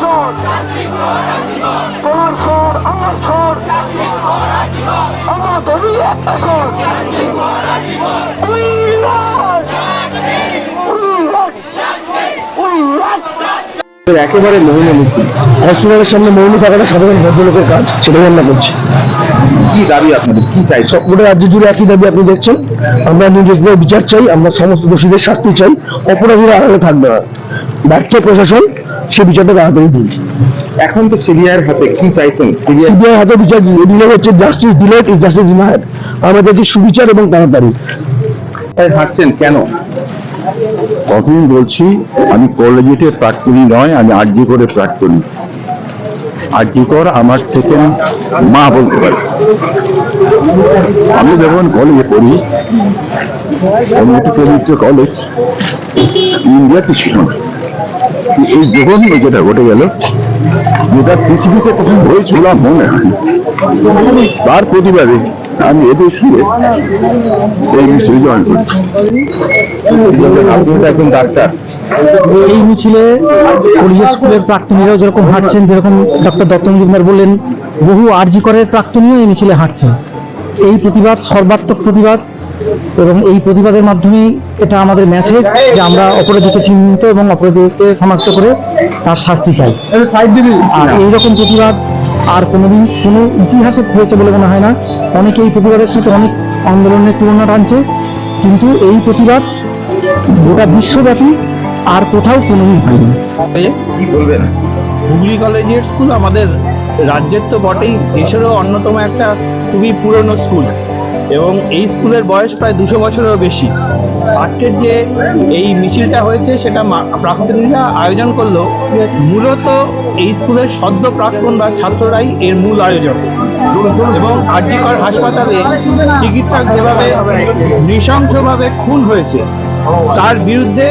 স্বর তোমার স্বর আমার স্বর আমার স্বর! একেবারে সামনে মহিলা থাকাটা সাধারণ ভদ্রলোকের কাজ, সেটাই আমরা করছি। কি দাবি আপনাদের? কি চাই? সব গোটা রাজ্য জুড়ে একই দাবি আপনি দেখছেন। আমরা নির্দেশিত বিচার চাই, আমরা সমস্ত দোষীদের শাস্তি চাই। অপরাধীরা আড়ালে থাকবে না। ব্যর্থ প্রশাসন সে বিচারটা তাড়াতাড়ি দিন এখন তো সিরিয়ার হাতে কি চাইছেন? সিবিআই হাতে বিচার দিলে হচ্ছে justice delayed is justice denied আমরা চাইছি সুবিচার এবং তাড়াতাড়ি। হাঁটছেন কেন? কখন বলছি আমি কলেজেটের প্রাক্তনী নয় আমি আরজি করে প্রাক্তনী আরজি কর আমার সেকেন্ড মা বলতে পারি। আমি যখন কলেজে পড়ি পবিত্র কলেজ ইন্ডিয়া কিছু নয় এই জঘন্য যেটা ঘটে গেল যেটা পৃথিবীতে তখন হয়েছিল মনে হয়। তার প্রতিবাদে আমি এদের শুয়ে এই মিছিলে জয়েন করি। এখন ডাক্তার। এই মিছিলে কলেজ স্কুলের প্রাক্তনীরাও যেরকম হাঁটছেন যেরকম ডক্টর দত্ত মজুমদার বললেন বহু আরজি করের প্রাক্তনীও এই মিছিলে হাঁটছেন এই প্রতিবাদ সর্বাত্মক প্রতিবাদ এবং এই প্রতিবাদের মাধ্যমেই এটা আমাদের মেসেজ যে আমরা অপরাধীকে চিহ্নিত এবং অপরাধীকে শনাক্ত করে তার শাস্তি চাই। আর এইরকম প্রতিবাদ আর কোনোদিন কোনো ইতিহাসে হয়েছে বলে মনে হয় না। অনেকে এই প্রতিবাদের সাথে অনেক আন্দোলনের তুলনা টানছে। কিন্তু এই প্রতিবাদ গোটা বিশ্বব্যাপী আর কোথাও কোনোদিন হয়নি। কি বলবেন? হুগলি কলেজের স্কুল আমাদের রাজ্যের তো বটেই। দেশেরও অন্যতম একটা খুবই পুরনো স্কুল। এবং এই স্কুলের বয়স প্রায় দুশো বছরেরও বেশি। আজকের যে এই মিছিলটা হয়েছে, সেটা প্রাক্তনীরা আয়োজন করল। মূলত এই স্কুলের সদ্য প্রাক্তন বা ছাত্ররাই এর মূল আয়োজক। এবং আরজিকর হাসপাতালে চিকিৎসক যেভাবে নৃশংসভাবে খুন হয়েছে, তার বিরুদ্ধে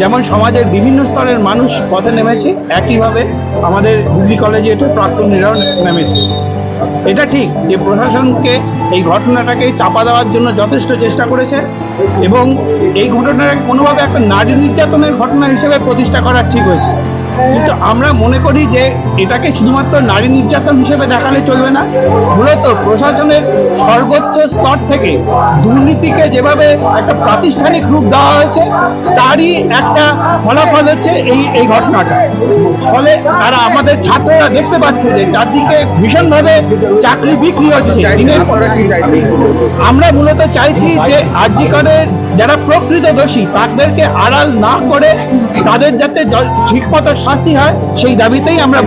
যেমন সমাজের বিভিন্ন স্তরের মানুষ পথে নেমেছে, একইভাবে আমাদের হুগলি কলেজে এটা প্রাক্তনীরাও নেমেছে। এটা ঠিক যে প্রশাসনকে এই ঘটনাটাকে চাপা দেওয়ার জন্য যথেষ্ট চেষ্টা করেছে এবং এই ঘটনাটাকে কোনোভাবে একটা নারী নির্যাতনের ঘটনা হিসেবে প্রতিষ্ঠা করা ঠিক হয়েছে। কিন্তু আমরা মনে করি যে এটাকে শুধুমাত্র নারী নির্যাতন হিসেবে দেখালে চলবে না। মূলত প্রশাসনের সর্বোচ্চ স্তর থেকে দুর্নীতিকে যেভাবে একটা প্রাতিষ্ঠানিক রূপ দেওয়া হয়েছে, তারই একটা ফলাফল হচ্ছে এই এই ঘটনাটা। ফলে তারা আমাদের ছাত্ররা দেখতে পাচ্ছে যে চারদিকে ভীষণভাবে চাকরি বিক্রি হচ্ছে আমরা মূলত চাইছি যে আর্জিকরের যারা প্রকৃত দোষী, তাদেরকে আড়াল না করে তাদের যাতে ঠিকমতো শাস্তি হয়, সেই দাবিতেই আমরা